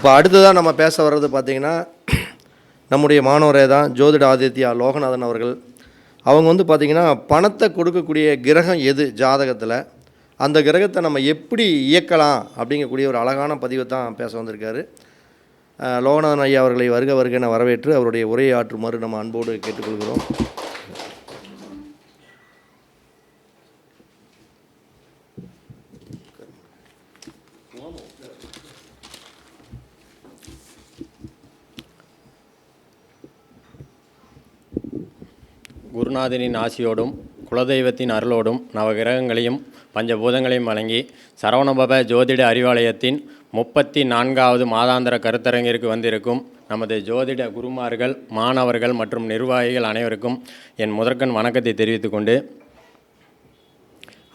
இப்போ அடுத்ததாக நம்ம பேச வர்றது பார்த்திங்கன்னா நம்முடைய மாணவரே தான் ஜோதிட ஆதித்யா லோகநாதன் அவர்கள். அவங்க வந்து பார்த்திங்கன்னா பணத்தை கொடுக்கக்கூடிய கிரகம் எது ஜாதகத்தில்? அந்த கிரகத்தை நம்ம எப்படி இயக்கலாம்? அப்படிங்கக்கூடிய ஒரு அழகான பதிவை தான் பேச வந்திருக்காரு. லோகநாதன் ஐயா அவர்களை வருக வருக என வரவேற்று அவருடைய உரையை ஆற்றுமாறு நம்ம அன்போடு கேட்டுக்கொள்கிறோம். குருநாதனின் ஆசியோடும் குலதெய்வத்தின் அருளோடும் நவகிரகங்களையும் பஞ்சபூதங்களையும் வழங்கி சரவணபவ ஜோதிட அறிவாலயத்தின் முப்பத்தி நான்காவது மாதாந்திர கருத்தரங்கிற்கு வந்திருக்கும் நமது ஜோதிட குருமார்கள் மாணவர்கள் மற்றும் நிர்வாகிகள் அனைவருக்கும் என் முதற்கண் வணக்கத்தை தெரிவித்துக்கொண்டு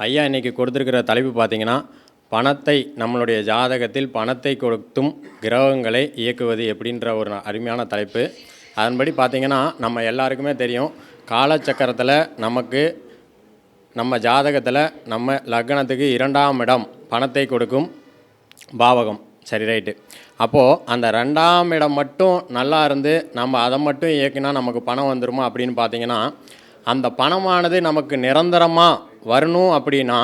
ஐயா இன்னைக்கு கொடுத்துருக்கிற தலைப்பு பார்த்தீங்கன்னா பணத்தை நம்மளுடைய ஜாதகத்தில் பணத்தை கொடுத்தும் கிரகங்களை இயக்குவது எப்படின்ற ஒரு அருமையான தலைப்பு. அதன்படி பார்த்திங்கன்னா நம்ம எல்லாருக்குமே தெரியும் காலச்சக்கரத்தில் நமக்கு நம்ம ஜாதகத்தில் நம்ம லக்னத்துக்கு இரண்டாம் இடம் பணத்தை கொடுக்கும் பாவகம். சரி ரைட்டு. அப்போது அந்த ரெண்டாம் இடம் மட்டும் நல்லா இருந்து நம்ம அதை மட்டும் இயக்கினா நமக்கு பணம் வந்துருமா அப்படின்னு பார்த்தீங்கன்னா அந்த பணமானது நமக்கு நிரந்தரமாக வரணும் அப்படின்னா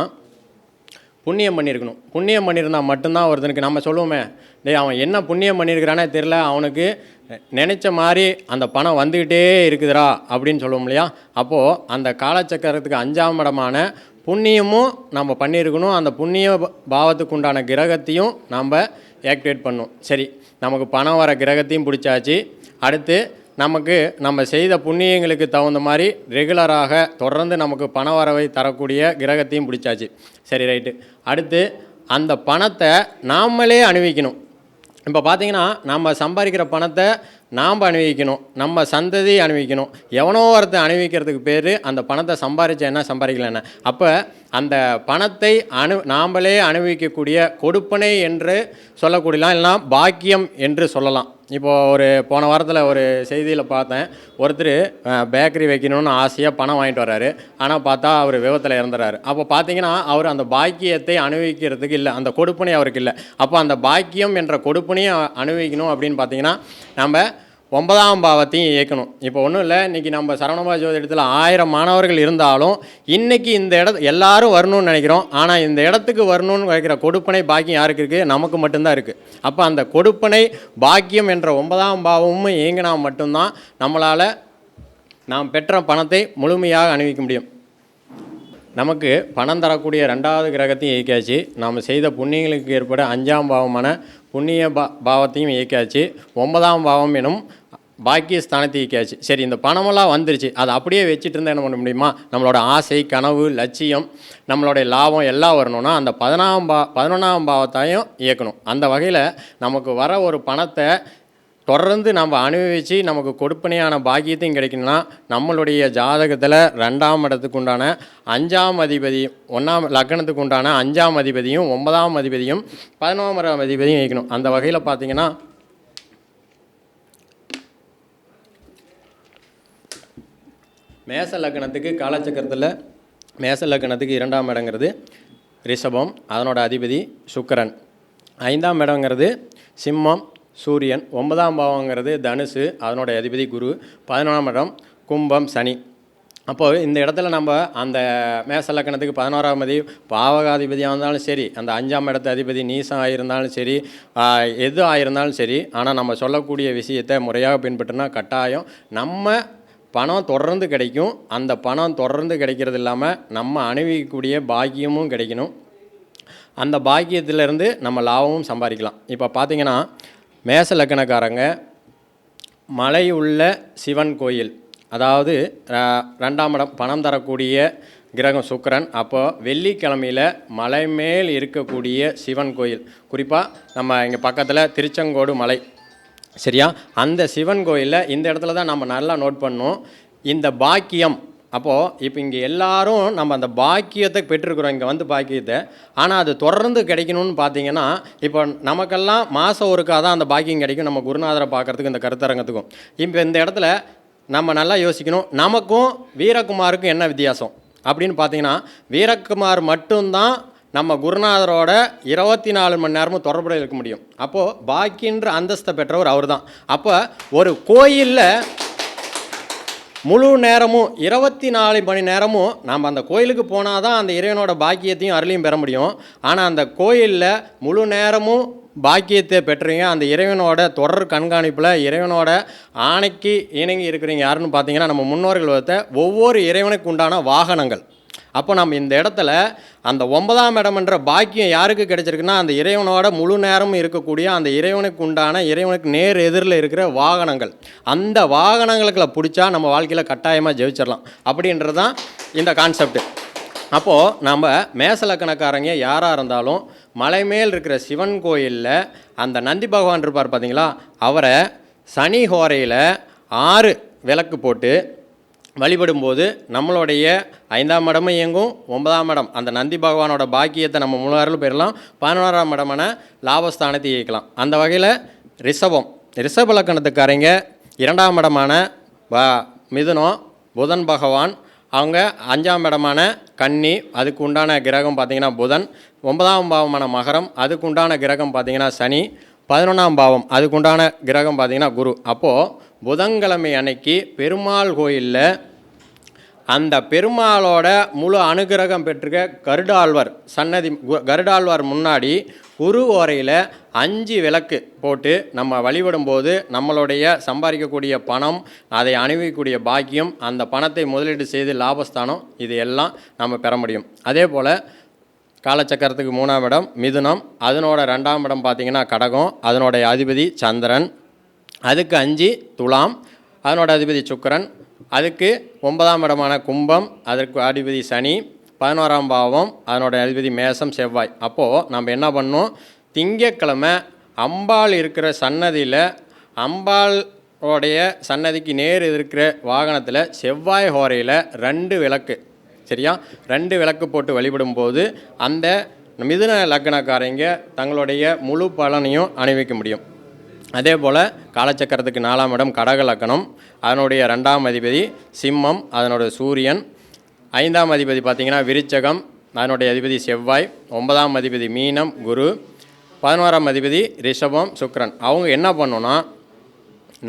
புண்ணியம் பண்ணியிருக்கணும். புண்ணியம் பண்ணியிருந்தா மட்டும்தான் ஒருத்தனுக்கு நம்ம சொல்லுவோமே. டேய் அவன் என்ன புண்ணியம் பண்ணியிருக்கிறானே தெரில அவனுக்கு நினச்ச மாதிரி அந்த பணம் வந்துக்கிட்டே இருக்குதுடா அப்படின்னு சொல்லுவோம் இல்லையா? அப்போது அந்த காலச்சக்கரத்துக்கு அஞ்சாம் இடமான புண்ணியமும் நம்ம பண்ணியிருக்கணும். அந்த புண்ணிய பாவத்துக்கு உண்டான கிரகத்தையும் நம்ம ஆக்டிவேட் பண்ணும் சரி நமக்கு பணம் வர கிரகத்தையும் பிடிச்சாச்சு. அடுத்து நமக்கு நம்ம செய்த புண்ணியங்களுக்கு தகுந்த மாதிரி ரெகுலராக தொடர்ந்து நமக்கு பண வரவை தரக்கூடிய கிரகத்தையும் பிடிச்சாச்சு. சரி ரைட்டு அடுத்து அந்த பணத்தை நாமளே அணிவிக்கணும். இப்போ பார்த்தீங்கன்னா நம்ம சம்பாதிக்கிற பணத்தை நாம் அணிவிக்கணும் நம்ம சந்ததி அணிவிக்கணும். எவனோ ஒருத்தர் அணிவிக்கிறதுக்கு பேர் அந்த பணத்தை சம்பாதிச்ச என்ன சம்பாதிக்கலன்னா அப்போ அந்த பணத்தை அனு நாம்பளே அனுபவிக்கக்கூடிய கொடுப்பனை என்று சொல்லக்கூடியலாம் இல்லைனா பாக்கியம் என்று சொல்லலாம். இப்போது ஒரு போன வாரத்தில் ஒரு செய்தியில் பார்த்தேன். ஒருத்தர் பேக்கரி வைக்கணும்னு ஆசையாக பணம் வாங்கிட்டு வர்றாரு. ஆனால் பார்த்தா அவர் விபத்தில் இறந்துறாரு. அப்போ பார்த்தீங்கன்னா அவர் அந்த பாக்கியத்தை அனுபவிக்கிறதுக்கு இல்லை அந்த கொடுப்பனை அவருக்கு இல்லை. அப்போ அந்த பாக்கியம் என்ற கொடுப்பனையும் அனுபவிக்கணும் அப்படின்னு பார்த்தீங்கன்னா நம்ம ஒன்பதாம் பாவத்தையும் இயக்கணும். இப்போ ஒன்றும் இல்லை இன்றைக்கி நம்ம சரவணபா ஜோதிடத்தில் ஆயிரம் மாணவர்கள் இருந்தாலும் இன்றைக்கி இந்த இட எல்லாரும் வரணும்னு நினைக்கிறோம். ஆனால் இந்த இடத்துக்கு வரணும்னு வைக்கிற கொடுப்பனை பாக்கியம் யாருக்கு இருக்குது நமக்கு மட்டும்தான் இருக்குது அப்போ அந்த கொடுப்பனை பாக்கியம் என்ற ஒன்பதாம் பாவமும் இயங்கினா மட்டும்தான் நம்மளால் நாம் பெற்ற பணத்தை முழுமையாக அணிவிக்க முடியும். நமக்கு பணம் தரக்கூடிய ரெண்டாவது கிரகத்தையும் இயக்கியாச்சு. நாம் செய்த புண்ணியங்களுக்கு ஏற்பட அஞ்சாம் பாவமான புண்ணிய பா பாவத்தையும் இயக்கியாச்சு. ஒன்பதாம் பாவம் எனும் பாக்கிய ஸ்தானத்தை இயக்கியாச்சு. சரி இந்த பணமெல்லாம் வந்துருச்சு. அதை அப்படியே வச்சுட்டு இருந்தால் என்ன பண்ண முடியுமா? நம்மளோட ஆசை கனவு லட்சியம் நம்மளுடைய லாபம் எல்லாம் வரணும்னா அந்த பதினாம் பா பதினொன்றாம் பாவத்தையும் இயக்கணும். அந்த வகையில் நமக்கு வர ஒரு பணத்தை தொடர்ந்து நம்ம அனுபவித்து நமக்கு கொடுப்பனையான பாக்கியத்தையும் கிடைக்கணும்னா நம்மளுடைய ஜாதகத்தில் ரெண்டாம் இடத்துக்கு உண்டான அஞ்சாம் அதிபதி ஒன்றாம் லக்னத்துக்கு உண்டான அஞ்சாம் அதிபதியும் ஒன்பதாம் அதிபதியும் பதினோராம் அதிபதியும் வைக்கணும் அந்த வகையில் பார்த்திங்கன்னா மேச லக்னத்துக்கு காலச்சக்கரத்தில் மேச லக்னத்துக்கு இரண்டாம் இடங்கிறது ரிஷபம் அதனோட அதிபதி சுக்கரன். ஐந்தாம் இடங்கிறது சிம்மம் சூரியன் ஒன்பதாம் பாவங்கிறது தனுசு அதனுடைய அதிபதி குரு. பதினொன்றாம் இடம் கும்பம் சனி. அப்போது இந்த இடத்துல நம்ம அந்த மேச லக்கணத்துக்கு பதினோராம் அதிபதி பாவகாதிபதியாக இருந்தாலும் சரி அந்த அஞ்சாம் இடத்து அதிபதி நீசம் ஆகியிருந்தாலும் சரி எது ஆகியிருந்தாலும் சரி ஆனால் நம்ம சொல்லக்கூடிய விஷயத்தை முறையாக பின்பற்றினா கட்டாயம் நம்ம பணம் தொடர்ந்து கிடைக்கும். அந்த பணம் தொடர்ந்து கிடைக்கிறது இல்லாமல் நம்ம அணிவிக்கக்கூடிய பாக்கியமும் கிடைக்கணும். அந்த பாக்கியத்திலேருந்து நம்ம லாபமும் சம்பாதிக்கலாம். இப்போ பார்த்திங்கன்னா மேச லக்கணக்காரங்க மலை உள்ள சிவன் கோயில் அதாவது ரெண்டாம் இடம் பணம் தரக்கூடிய கிரகம் சுக்கிரன். அப்போது வெள்ளிக்கிழமையில் மலை மேல் இருக்கக்கூடிய சிவன் கோயில். குறிப்பாக நம்ம இங்கே பக்கத்தில் திருச்செங்கோடு மலை. சரியா? அந்த சிவன் கோயிலில் இந்த இடத்துல தான் நம்ம நல்லா நோட் பண்ணோம் இந்த பாக்கியம் அப்போது இப்போ இங்கே எல்லாரும் நம்ம அந்த பாக்கியத்தை பெற்றிருக்கிறோம். இங்கே வந்து பாக்கியத்தை. ஆனால் அது தொடர்ந்து கிடைக்கணும்னு பார்த்தீங்கன்னா இப்போ நமக்கெல்லாம் மாதம் ஒருக்கா தான் அந்த பாக்கியம் கிடைக்கும். நம்ம குருநாதரை பார்க்குறதுக்கு இந்த கருத்தரங்கத்துக்கும். இப்போ இந்த இடத்துல நம்ம நல்லா யோசிக்கணும். நமக்கும் வீரகுமாருக்கும் என்ன வித்தியாசம்? அப்படின்னு பார்த்தீங்கன்னா வீரகுமார் மட்டும்தான் நம்ம குருநாதரோட இருபத்தி நாலு மணி நேரமும் தொடர்புடைய இருக்க முடியும். அப்போது பாக்கின்ற அந்தஸ்தை பெற்றவர் அவர் தான் அப்போ ஒரு கோயிலில் முழு நேரமும் இருபத்தி நாலு மணி நேரமும் நாம் அந்த கோயிலுக்கு போனால் தான் அந்த இறைவனோட பாக்கியத்தையும் அருளையும் பெற முடியும். ஆனால் அந்த கோயிலில் முழு நேரமும் பாக்கியத்தை பெற்றீங்க. அந்த இறைவனோட தொடர் கண்காணிப்பில் இறைவனோட ஆணைக்கு இணங்கி இருக்கிறீங்க யாருன்னு பார்த்தீங்கன்னா நம்ம முன்னோர்கள் ஒவ்வொரு இறைவனுக்கு உண்டான வாகனங்கள். அப்போ நம்ம இந்த இடத்துல அந்த ஒன்பதாம் இடம்ன்ற பாக்கியம் யாருக்கு கிடைச்சிருக்குன்னா அந்த இறைவனோட முழு நேரமும் இருக்கக்கூடிய அந்த இறைவனுக்கு உண்டான இறைவனுக்கு நேர் எதிரில் இருக்கிற வாகனங்கள். அந்த வாகனங்களுக்குள்ள பிடிச்சா நம்ம வாழ்க்கையில் கட்டாயமாக ஜெயிச்சிடலாம் அப்படின்றது தான் இந்த கான்செப்ட் அப்போது நம்ம மேசலக்கணக்காரங்க யாராக இருந்தாலும் மலை மேல் இருக்கிற சிவன் கோயிலில் அந்த நந்தி பகவான் இருப்பார் பார்த்தீங்களா அவரை சனி ஹோரையில் ஆறு விளக்கு போட்டு வழிபடும்போது நம்மளுடைய ஐந்தாம் இடமும் இயங்கும் ஒன்பதாம் இடம் அந்த நந்தி பகவானோட பாக்கியத்தை நம்ம முழுவதும் பெறலாம் பதினோராம் இடமான லாபஸ்தானத்தை இயக்கலாம். அந்த வகையில் ரிஷபம் ரிஷப லக்கணத்துக்காரங்க இரண்டாம் இடமான வ மிதுனம் புதன் பகவான் அவங்க அஞ்சாம் இடமான கன்னி அதுக்கு உண்டான கிரகம் பார்த்திங்கன்னா புதன் ஒன்பதாம் பாவமான மகரம் அதுக்கு உண்டான கிரகம் பார்த்திங்கன்னா சனி பதினொன்றாம் பாவம். அதுக்குண்டான கிரகம் பார்த்திங்கன்னா குரு. அப்போது புதன்கிழமை அன்னைக்கு பெருமாள் கோயிலில் அந்த பெருமாளோட முழு அனுகிரகம் பெற்றிருக்க கருடாழ்வார் சன்னதி கு- கருடாழ்வார் முன்னாடி குரு ஓரையில் அஞ்சு விளக்கு போட்டு நம்ம வழிபடும்போது நம்மளுடைய சம்பாதிக்கக்கூடிய பணம் அதை அணிவிக்கக்கூடிய பாக்கியம் அந்த பணத்தை முதலீடு செய்து லாபஸ்தானம் இது எல்லாம் நம்ம பெற முடியும். அதே போல் காலச்சக்கரத்துக்கு மூணாம் இடம் மிதுனம். அதனோட ரெண்டாம் இடம் பார்த்திங்கன்னா கடகம். அதனுடைய அதிபதி சந்திரன். அதுக்கு அஞ்சு துலாம். அதனோட அதிபதி சுக்கரன். அதுக்கு ஒன்பதாம் இடமான கும்பம். அதற்கு அதிபதி சனி. பதினோராம் பாவம். அதனோட அதிபதி மேசம் செவ்வாய். அப்போது நம்ம என்ன பண்ணோம் திங்கக்கிழமை அம்பாள் இருக்கிற சன்னதியில் அம்பாள் உடைய சன்னதிக்கு நேர் இருக்கிற வாகனத்தில் செவ்வாய் ஹோரையில் ரெண்டு விளக்கு. சரியா? ரெண்டு விளக்கு போட்டு வழிபடும்போது அந்த மிதுன லக்னக்காரங்க தங்களுடைய முழு பலனையும் அணிவிக்க முடியும். அதே போல் காலச்சக்கரத்துக்கு நாலாம் இடம் கடக லக்கணம் அதனுடைய ரெண்டாம் அதிபதி சிம்மம் அதனுடைய சூரியன். ஐந்தாம் அதிபதி பார்த்திங்கன்னா விருச்சகம் அதனுடைய அதிபதி செவ்வாய் ஒன்பதாம் அதிபதி மீனம் குரு. பதினோராம் அதிபதி ரிஷபம் சுக்ரன் அவங்க என்ன பண்ணோன்னா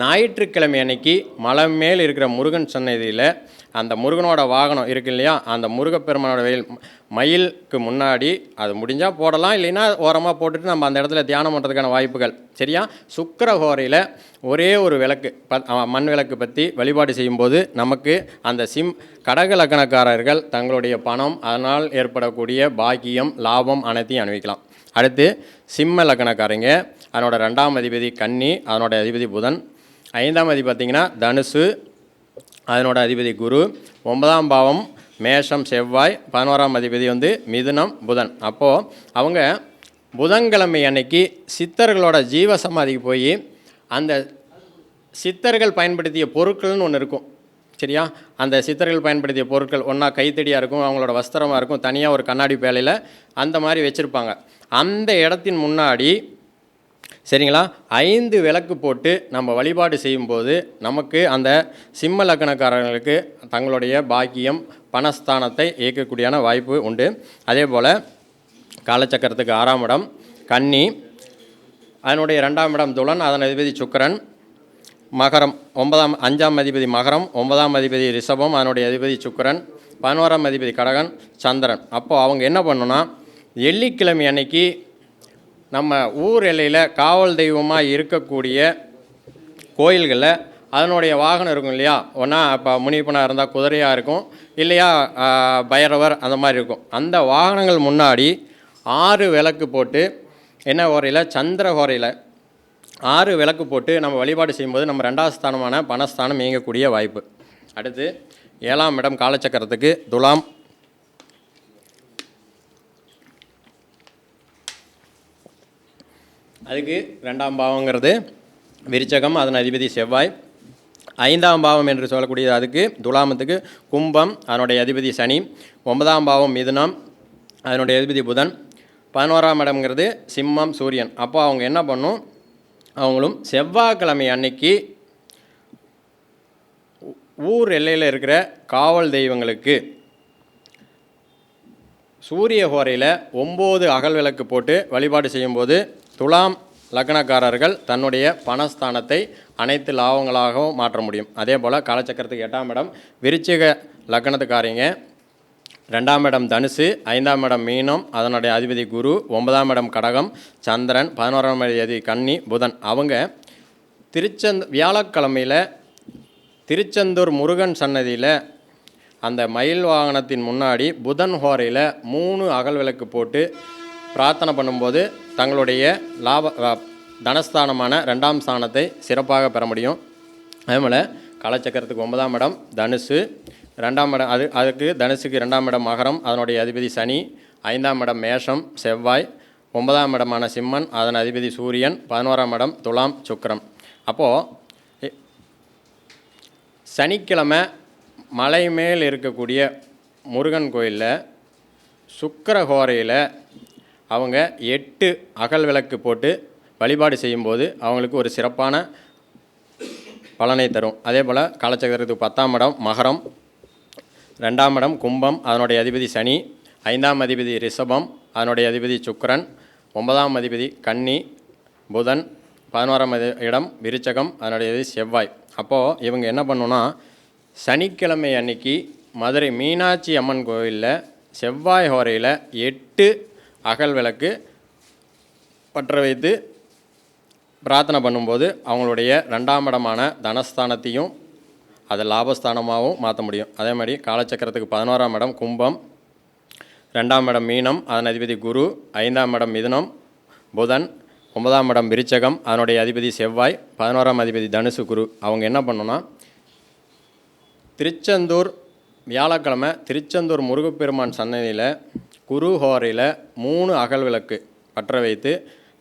ஞாயிற்றுக்கிழமை அன்னைக்கு மலை மேல் இருக்கிற முருகன் சன்னதியில் அந்த முருகனோட வாகனம் இருக்கு இல்லையா? அந்த முருகப்பெருமானோட வெயில் மயிலுக்கு முன்னாடி அது முடிஞ்சால் போடலாம் இல்லைன்னா ஓரமாக போட்டுட்டு நம்ம அந்த இடத்துல தியானம் பண்ணுறதுக்கான வாய்ப்புகள். சரியா? சுக்கர ஹோரையில் ஒரே ஒரு விளக்கு ப மண் விளக்கு பற்றி வழிபாடு செய்யும்போது நமக்கு அந்த சிம் கடக லக்கணக்காரர்கள் தங்களுடைய பணம் அதனால் ஏற்படக்கூடிய பாக்கியம் லாபம் அனைத்தையும் அனுபவிக்கலாம். அடுத்து சிம்ம லக்கணக்காரங்க அதனோட ரெண்டாம் அதிபதி கன்னி அதனோட அதிபதி புதன். ஐந்தாம் அதிபதி பார்த்திங்கன்னா தனுசு அதனோட அதிபதி குரு. ஒன்பதாம் பாவம் மேஷம் செவ்வாய். பதினோராம் அதிபதி வந்து மிதுனம் புதன். அப்போது அவங்க புதன்கிழமை அன்னைக்கு சித்தர்களோட ஜீவ சமாதிக்கு போய் அந்த சித்தர்கள் பயன்படுத்திய பொருட்கள்னு ஒன்று இருக்கும். சரியா? அந்த சித்தர்கள் பயன்படுத்திய பொருட்கள் ஒன்றா கைத்தடியாக இருக்கும் அவங்களோட வஸ்திரமாக இருக்கும் தனியாக ஒரு கண்ணாடி பேலையில் அந்த மாதிரி வச்சுருப்பாங்க. அந்த இடத்தின் முன்னாடி சரிங்களா? ஐந்து விளக்கு போட்டு நம்ம வழிபாடு செய்யும்போது நமக்கு அந்த சிம்ம லக்கணக்காரர்களுக்கு தங்களுடைய பாக்கியம் பணஸ்தானத்தை இயக்கக்கூடியான வாய்ப்பு உண்டு. அதே போல் காலச்சக்கரத்துக்கு ஆறாம் இடம் கன்னி அதனுடைய ரெண்டாம் இடம் துலன் அதன் அதிபதி சுக்கரன் மகரம் ஒன்பதாம் அஞ்சாம் அதிபதி மகரம் ஒன்பதாம் அதிபதி ரிஷபம் அதனுடைய அதிபதி சுக்கரன் பதினோராம் அதிபதி கடகன் சந்திரன். அப்போது அவங்க என்ன பண்ணுன்னா வெள்ளிக்கிழமை அன்னைக்கு நம்ம ஊர் எல்லையில் காவல் தெய்வமாக இருக்கக்கூடிய கோயில்களில் அதனுடைய வாகனம் இருக்கும் இல்லையா? ஒன்றா இப்போ முனிப்பனாக இருந்தால் குதிரையாக இருக்கும் இல்லையா பைரவர் அந்த மாதிரி இருக்கும். அந்த வாகனங்கள் முன்னாடி ஆறு விளக்கு போட்டு என்ன ஹோரையில்? சந்திர ஹோரையில் ஆறு விளக்கு போட்டு நம்ம வழிபாடு செய்யும்போது நம்ம ரெண்டாவது ஸ்தானமான பணஸ்தானம் இயங்கக்கூடிய வாய்ப்பு. அடுத்து ஏழாம் இடம் காலச்சக்கரத்துக்கு துலாம் அதுக்கு ரெண்டாம் பாவங்கிறது விருச்சகம் அதன் அதிபதி செவ்வாய். ஐந்தாம் பாவம் என்று சொல்லக்கூடியது அதுக்கு துலாமத்துக்கு கும்பம் அதனுடைய அதிபதி சனி. ஒன்பதாம் பாவம் மிதுனம் அதனுடைய அதிபதி புதன். பதினோராம் இடம்ங்கிறது சிம்மம் சூரியன். அப்போ அவங்க என்ன பண்ணும்? அவங்களும் செவ்வாய்க்கிழமை அன்னைக்கு ஊர் எல்லையில் இருக்கிற காவல் தெய்வங்களுக்கு சூரிய ஹோரையில் ஒம்பது அகல் விளக்கு போட்டு வழிபாடு செய்யும்போது துலாம் லக்னக்காரர்கள் தன்னுடைய பணஸ்தானத்தை அனைத்து லாபங்களாகவும் மாற்ற முடியும். அதே போல் காலச்சக்கரத்துக்கு எட்டாம் இடம் விருச்சிக லக்னத்துக்காரங்க. ரெண்டாம் இடம் தனுசு ஐந்தாம் இடம் மீனம் அதனுடைய அதிபதி குரு ஒன்பதாம் இடம் கடகம் சந்திரன் பதினோராம் அதிபதி கன்னி புதன். அவங்க திருச்செந்த வியாழக்கிழமையில் திருச்செந்தூர் முருகன் சன்னதியில் அந்த மயில் வாகனத்தின் முன்னாடி புதன் ஹோரையில் மூணு அகல் விளக்கு போட்டு பிரார்த்தனை பண்ணும்போது தங்களுடைய லாப தனஸ்தானமான ரெண்டாம் ஸ்தானத்தை சிறப்பாக பெற முடியும். அதே போல் காலச்சக்கரத்துக்கு ஒன்பதாம் இடம் தனுசு. ரெண்டாம் இடம் அது அதுக்கு தனுசுக்கு ரெண்டாம் இடம் மகரம் அதனுடைய அதிபதி சனி. ஐந்தாம் இடம் மேஷம் செவ்வாய். ஒன்பதாம் இடமான சிம்மன் அதன் அதிபதி சூரியன். பதினோராம் இடம் துலாம் சுக்கரம். அப்போது சனிக்கிழமை மலை மேல் இருக்கக்கூடிய முருகன் கோயிலில் சுக்கரஹோரையில் அவங்க எட்டு அகல் விளக்கு போட்டு வழிபாடு செய்யும்போது அவங்களுக்கு ஒரு சிறப்பான பலனை தரும். அதே போல் காலச்சக்கரத்துக்கு பத்தாம் இடம் மகரம் ரெண்டாம் இடம் கும்பம் அதனுடைய அதிபதி சனி ஐந்தாம் அதிபதி ரிஷபம் அதனுடைய அதிபதி சுக்கரன் ஒன்பதாம் அதிபதி கன்னி புதன் பதினோராம் இடம் விருச்சகம் அதனுடைய அதிபதி செவ்வாய். அப்போது இவங்க என்ன பண்ணுன்னா சனிக்கிழமை அன்னைக்கு மதுரை மீனாட்சி அம்மன் கோயிலில் செவ்வாய் ஹோரையில் எட்டு அகல் விளக்கு பற்ற வைத்து பிரார்த்தனை பண்ணும்போது அவங்களுடைய ரெண்டாம் இடமான தனஸ்தானத்தையும் அதை லாபஸ்தானமாகவும் மாற்ற முடியும். அதே மாதிரி காலச்சக்கரத்துக்கு பதினோராம் இடம் கும்பம் ரெண்டாம் இடம் மீனம் அதன் அதிபதி குரு ஐந்தாம் இடம் மிதுனம் புதன் ஒன்பதாம் இடம் விருச்சகம் அதனுடைய அதிபதி செவ்வாய் பதினோராம் அதிபதி தனுசு குரு. அவங்க என்ன பண்ணணும்னா திருச்செந்தூர் வியாழக்கிழமை திருச்செந்தூர் முருகப்பெருமான் சன்னதியில் குரு ஹோரையில் மூணு அகல் விளக்கு பற்ற வைத்து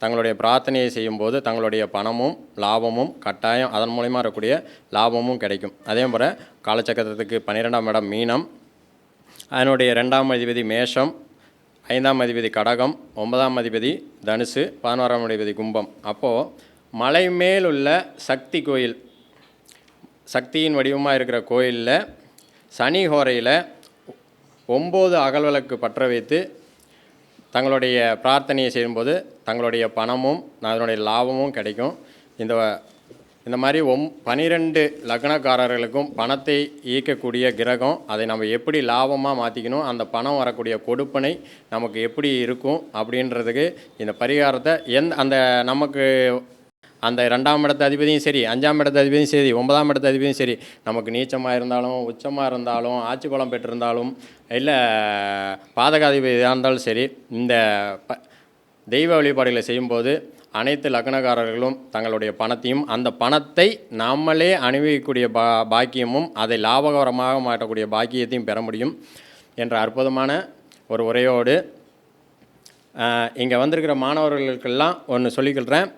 தங்களுடைய பிரார்த்தனையை செய்யும்போது தங்களுடைய பணமும் லாபமும் கட்டாயம் அதன் மூலிமா இருக்கக்கூடிய லாபமும் கிடைக்கும். அதே போல் காலச்சக்கரத்துக்கு பன்னிரெண்டாம் இடம் மீனம். அதனுடைய ரெண்டாம் அதிபதி மேஷம் ஐந்தாம் அதிபதி கடகம் ஒன்பதாம் அதிபதி தனுசு பதினோராம் அதிபதி கும்பம். அப்போது மலை மேலுள்ள சக்தி கோயில் சக்தியின் வடிவமாக இருக்கிற கோயிலில் சனி ஹோரையில் ஒம்பது அகல்விளக்கு பற்ற வைத்து தங்களுடைய பிரார்த்தனையை செய்யும்போது தங்களுடைய பணமும் அதனுடைய லாபமும் கிடைக்கும். இந்த இந்த மாதிரி ஒம் பனிரெண்டு லக்னக்காரர்களுக்கும் பணத்தை ஈர்க்கக்கூடிய கிரகம் அதை நம்ம எப்படி லாபமாக மாற்றிக்கணும் அந்த பணம் வரக்கூடிய கொடுப்பனை நமக்கு எப்படி இருக்கும் அப்படின்றதுக்கு இந்த பரிகாரத்தை எந்த அந்த நமக்கு அந்த ரெண்டாம் இடத்து அதிபதியும் சரி அஞ்சாம் இடத்து அதிபதியும் சரி ஒன்பதாம் இடத்து அதிபதியும் சரி நமக்கு நீச்சமாக இருந்தாலும் உச்சமாக இருந்தாலும் ஆட்சி பலம் பெற்றிருந்தாலும் இல்லை பாதகாதிபதியாக இருந்தாலும் சரி இந்த ப தெய்வ வழிபாடுகளை செய்யும்போது அனைத்து லக்னக்காரர்களும் தங்களுடைய பணத்தையும் அந்த பணத்தை நம்மளே அணிவிக்கக்கூடிய பா பாக்கியமும் அதை லாபகரமாக மாற்றக்கூடிய பாக்கியத்தையும் பெற முடியும் என்ற அற்புதமான ஒரு உரையோடு இங்கே வந்திருக்கிற மாணவர்களுக்கெல்லாம் ஒன்று சொல்லிக்கிறேன்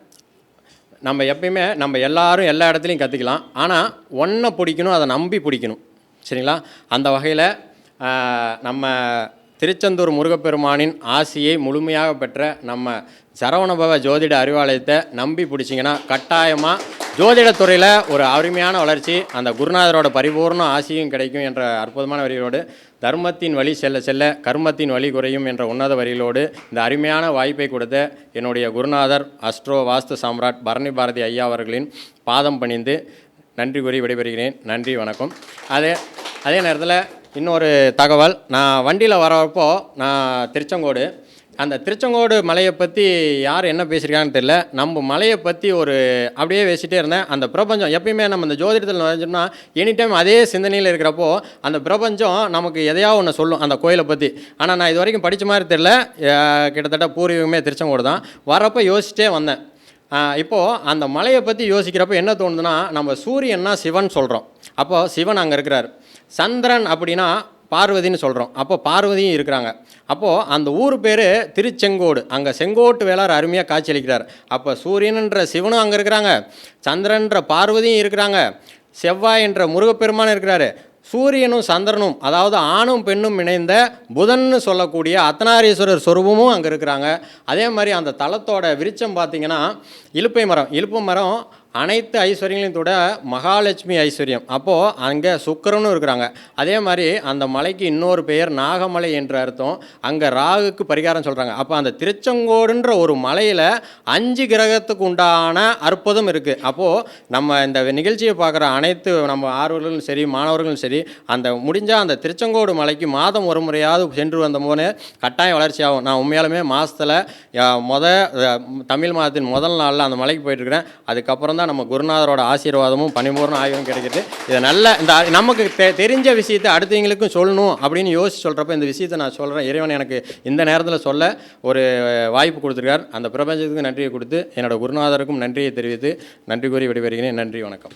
நம்ம எப்பயுமே நம்ம எல்லாரும் எல்லா இடத்துலையும் கற்றுக்கலாம் ஆனால் ஒன்றை பிடிக்கணும் அதை நம்பி பிடிக்கணும். சரிங்களா? அந்த வகையில் நம்ம திருச்செந்தூர் முருகப்பெருமானின் ஆசியை முழுமையாக பெற்ற நம்ம சரவணபவ ஜோதிட அறிவாலயத்தை நம்பி பிடிச்சிங்கன்னா கட்டாயமாக ஜோதிடத்துறையில் ஒரு அருமையான வளர்ச்சி அந்த குருநாதரோட பரிபூர்ண ஆசையும் கிடைக்கும் என்ற அற்புதமான வரிகளோடு தர்மத்தின் வழி செல்ல செல்ல கர்மத்தின் வழி குறையும் என்ற உன்னத வரிகளோடு இந்த அருமையான வாய்ப்பை கொடுத்த என்னுடைய குருநாதர் அஸ்ட்ரோ வாஸ்து சாம்ராட் பரணி பாரதி ஐயா அவர்களின் பாதம் பணிந்து நன்றி கூறி விடைபெறுகிறேன். நன்றி வணக்கம். அதே அதே நேரத்தில் இன்னொரு தகவல். நான் வண்டியில் வரப்போ நான் திருச்செங்கோடு அந்த திருச்செங்கோடு மலையை பற்றி யார் என்ன பேசியிருக்காங்கன்னு தெரியல. நம்ம மலையை பற்றி ஒரு அப்படியே பேசிகிட்டே இருந்தேன். அந்த பிரபஞ்சம் எப்பயுமே நம்ம இந்த ஜோதிடத்தில் நுழைஞ்சோம்னா எனி டைம் அதே சிந்தனையில் இருக்கிறப்போ அந்த பிரபஞ்சம் நமக்கு எதையாவது ஒன்று சொல்லும் அந்த கோயிலை பற்றி ஆனால் நான் இது வரைக்கும் படித்த மாதிரி தெரியல. கிட்டத்தட்ட பூர்வீகமே திருச்செங்கோடு தான். வரப்போ யோசிச்சிட்டே வந்தேன். இப்போது அந்த மலையை பற்றி யோசிக்கிறப்ப என்ன தோணுதுன்னா நம்ம சூரியன்னா சிவன் சொல்கிறோம் அப்போது சிவன் அங்கே இருக்கிறார். சந்திரன் அப்படின்னா பார்வதின்னு சொல்கிறோம் அப்போ பார்வதியும் இருக்கிறாங்க. அப்போது அந்த ஊர் பேர் திருச்செங்கோடு. அங்கே செங்கோட்டு வேளார் அருமையாக காட்சியளிக்கிறார். அப்போ சூரியன்ன்ற சிவனும் அங்கே இருக்கிறாங்க. சந்திரன்ற பார்வதியும் இருக்கிறாங்க. செவ்வாய் என்ற முருகப்பெருமான் இருக்கிறாரு. சூரியனும் சந்திரனும் அதாவது ஆணும் பெண்ணும் இணைந்த புதன்னு சொல்லக்கூடிய அத்தனாரீஸ்வரர் சொரூபமும் அங்கே இருக்கிறாங்க. அதே மாதிரி அந்த தலத்தோட விருச்சம் பார்த்தீங்கன்னா இலுப்பை மரம். இலுப்பை மரம் அனைத்து ஐஸ்வர்யங்களையும் கூட மகாலட்சுமி ஐஸ்வர்யம். அப்போது அங்கே சுக்கரனும் இருக்கிறாங்க. அதே மாதிரி அந்த மலைக்கு இன்னொரு பெயர் நாகமலை என்ற அர்த்தம். அங்கே ராகுக்கு பரிகாரம் சொல்கிறாங்க அப்போ அந்த திருச்செங்கோடுன்ற ஒரு மலையில் அஞ்சு கிரகத்துக்கு உண்டான அற்புதம் இருக்குது அப்போது நம்ம இந்த நிகழ்ச்சியை பார்க்குற அனைத்து நம்ம ஆர்வலர்களும் சரி மாணவர்களும் சரி அந்த முடிஞ்சால் அந்த திருச்செங்கோடு மலைக்கு மாதம் ஒரு முறையாவது சென்று வந்த போது கட்டாயம் வளர்ச்சி ஆகும். நான் உண்மையாலுமே மாதத்தில் முத தமிழ் மாதத்தின் முதல் நாளில் அந்த மலைக்கு போயிட்டுருக்கிறேன் அதுக்கப்புறம் தான் நம்ம குருநாதரோட ஆசீர்வாதமும் பணிபூர்ண ஆய்வும் கிடைக்குது. இதை நல்ல இந்த நமக்கு தெ தெரிஞ்ச விஷயத்தை அடுத்தவங்களுக்கும் சொல்லணும் அப்படின்னு யோசிச்சு சொல்கிறப்ப இந்த விஷயத்தை நான் சொல்கிறேன் இறைவன் எனக்கு இந்த நேரத்தில் சொல்ல ஒரு வாய்ப்பு கொடுத்துருக்கார். அந்த பிரபஞ்சத்துக்கு நன்றியை கொடுத்து என்னோட குருநாதருக்கும் நன்றியை தெரிவித்து நன்றி கூறி விடைபெறுகிறேன். நன்றி வணக்கம்.